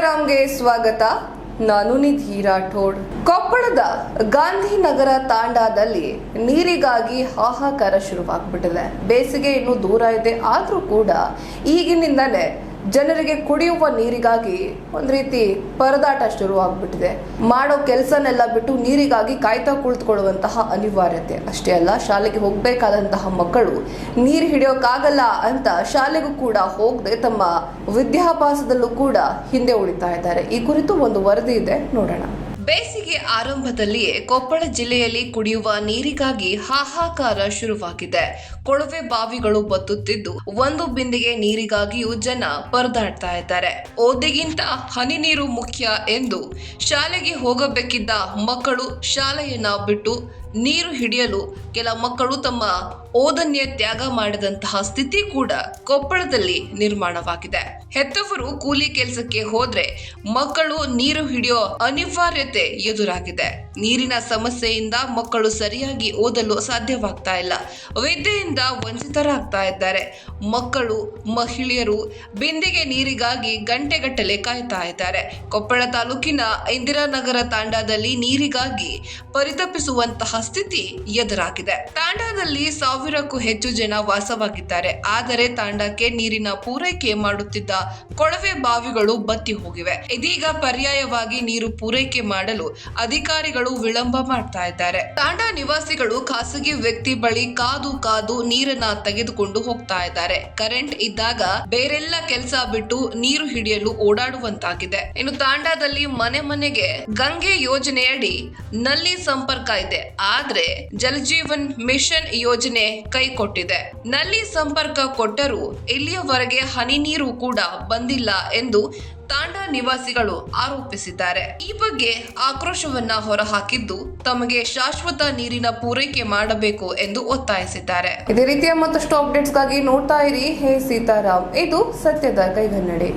ಸೀತಾರಾಮ್ಗೆ ಸ್ವಾಗತ. ನಾನು ನಿಧಿ ರಾಠೋಡ್. ಕೊಪ್ಪಳದ ಗಾಂಧಿನಗರ ತಾಂಡಾದಲ್ಲಿ ನೀರಿಗಾಗಿ ಹಾಹಾಕಾರ ಶುರುವಾಗ್ಬಿಟ್ಟಿದೆ. ಬೇಸಿಗೆ ಇನ್ನೂ ದೂರ ಇದೆ. ಆದರೂ ಕೂಡ ಈಗಿನಿಂದಲೇ ಜನರಿಗೆ ಕುಡಿಯುವ ನೀರಿಗಾಗಿ ಒಂದ್ ರೀತಿ ಪರದಾಟ ಶುರುವಾಗ್ಬಿಟ್ಟಿದೆ ಮಾಡೋ ಕೆಲಸನೆಲ್ಲ ಬಿಟ್ಟು ನೀರಿಗಾಗಿ ಕಾಯ್ತಾ ಕುಳಿತುಕೊಳ್ಳುವಂತಹ ಅನಿವಾರ್ಯತೆ. ಅಷ್ಟೇ ಅಲ್ಲ, ಶಾಲೆಗೆ ಹೋಗ್ಬೇಕಾದಂತಹ ಮಕ್ಕಳು ನೀರು ಹಿಡಿಯೋಕಾಗಲ್ಲ ಅಂತ ಶಾಲೆಗೂ ಕೂಡ ಹೋಗದೆ ತಮ್ಮ ವಿದ್ಯಾಭ್ಯಾಸದಲ್ಲೂ ಕೂಡ ಹಿಂದೆ ಉಳಿತಾ ಇದ್ದಾರೆ. ಈ ಕುರಿತು ಒಂದು ವರದಿ ಇದೆ, ನೋಡೋಣ. ಬೇಸಿಗೆ ಆರಂಭದಲ್ಲಿಯೇ ಕೊಪ್ಪಳ ಜಿಲ್ಲೆಯಲ್ಲಿ ಕುಡಿಯುವ ನೀರಿಗಾಗಿ ಹಾಹಾಕಾರ ಶುರುವಾಗಿದೆ. ಕೊಳವೆ ಬಾವಿಗಳು ಬತ್ತುತ್ತಿದ್ದು ಒಂದು ಬಿಂದಿಗೆ ನೀರಿಗಾಗಿಯೂ ಜನ ಪರದಾಡ್ತಾ ಇದ್ದಾರೆ. ಓದಿಗಿಂತ ಹನಿ ನೀರು ಮುಖ್ಯ ಎಂದು ಶಾಲೆಗೆ ಹೋಗಬೇಕಿದ್ದ ಮಕ್ಕಳು ಶಾಲೆಯನ್ನ ಬಿಟ್ಟು ನೀರು ಹಿಡಿಯಲು ಕೆಲ ಮಕ್ಕಳು ತಮ್ಮ ಓದನ್ನೇ ತ್ಯಾಗ ಮಾಡಿದಂತಹ ಸ್ಥಿತಿ ಕೂಡ ಕೊಪ್ಪಳದಲ್ಲಿ ನಿರ್ಮಾಣವಾಗಿದೆ. ಹೆತ್ತವರು ಕೂಲಿ ಕೆಲಸಕ್ಕೆ ಹೋದ್ರೆ ಮಕ್ಕಳು ನೀರು ಹಿಡಿಯೋ ಅನಿವಾರ್ಯತೆ ಎದುರಾಗಿದೆ. ನೀರಿನ ಸಮಸ್ಯೆಯಿಂದ ಮಕ್ಕಳು ಸರಿಯಾಗಿ ಓದಲು ಸಾಧ್ಯವಾಗ್ತಾ ಇಲ್ಲ. ವಿದ್ಯೆಯಿಂದ ವಂಚಿತರಾಗ್ತಾ ಇದ್ದಾರೆ. ಮಕ್ಕಳು, ಮಹಿಳೆಯರು ಬಿಂದಿಗೆ ನೀರಿಗಾಗಿ ಗಂಟೆಗಟ್ಟಲೆ ಕಾಯ್ತಾ ಇದ್ದಾರೆ. ಕೊಪ್ಪಳ ತಾಲೂಕಿನ ಇಂದಿರಾನಗರ ತಾಂಡಾದಲ್ಲಿ ನೀರಿಗಾಗಿ ಪರಿತಪಿಸುವಂತಹ ಸ್ಥಿತಿ ಎದುರಾಗಿದೆ. ತಾಂಡಾದಲ್ಲಿ ಸಾವಿರಕ್ಕೂ ಹೆಚ್ಚು ಜನ ವಾಸವಾಗಿದ್ದಾರೆ. ಆದರೆ ತಾಂಡಕ್ಕೆ ನೀರಿನ ಪೂರೈಕೆ ಮಾಡುತ್ತಿದ್ದ ಕೊಳವೆ ಬಾವಿಗಳು ಬತ್ತಿ ಹೋಗಿವೆ. ಇದೀಗ ಪರ್ಯಾಯವಾಗಿ ನೀರು ಪೂರೈಕೆ ಮಾಡಲು ಅಧಿಕಾರಿಗಳು ವಿಳಂಬ ಮಾಡ್ತಾ ಇದ್ದಾರೆ. ತಾಂಡಾ ನಿವಾಸಿಗಳು ಖಾಸಗಿ ವ್ಯಕ್ತಿ ಬಳಿ ಕಾದು ಕಾದು ನೀರನ್ನ ತೆಗೆದುಕೊಂಡು ಹೋಗ್ತಾ ಇದ್ದಾರೆ. ಕರೆಂಟ್ ಇದ್ದಾಗ ಬೇರೆಲ್ಲ ಕೆಲಸ ಬಿಟ್ಟು ನೀರು ಹಿಡಿಯಲು ಓಡಾಡುವಂತಾಗಿದೆ. ಇನ್ನು ತಾಂಡಾದಲ್ಲಿ ಮನೆ ಮನೆಗೆ ಗಂಗೆ ಯೋಜನೆಯಡಿ ನಲ್ಲಿ ಸಂಪರ್ಕ ಇದೆ. ಆದ್ರೆ ಜಲಜೀವನ್ ಮಿಷನ್ ಯೋಜನೆ ಕೈ ಕೊಟ್ಟಿದೆ. ನಲ್ಲಿ ಸಂಪರ್ಕ ಕೊಟ್ಟರೂ ಇಲ್ಲಿಯವರೆಗೆ ಹನಿ ನೀರು ಕೂಡ ಬಂದಿಲ್ಲ ಎಂದು ತಾಂಡಾ ನಿವಾಸಿಗಳು ಆರೋಪಿಸಿದ್ದಾರೆ. ಈ ಬಗ್ಗೆ ಆಕ್ರೋಶವನ್ನ ಹೊರಹಾಕಿದ್ದು ತಮಗೆ ಶಾಶ್ವತ ನೀರಿನ ಪೂರೈಕೆ ಮಾಡಬೇಕು ಎಂದು ಒತ್ತಾಯಿಸಿದ್ದಾರೆ. ಇದೇ ರೀತಿಯ ಮತ್ತಷ್ಟು ಅಪ್ಡೇಟ್ಸ್ಗಾಗಿ ನೋಡ್ತಾ ಇರಿ. ಹೇ ಸೀತಾರಾಮ್. ಇದು ಸತ್ಯದ ಕೈಗನ್ನಡಿ.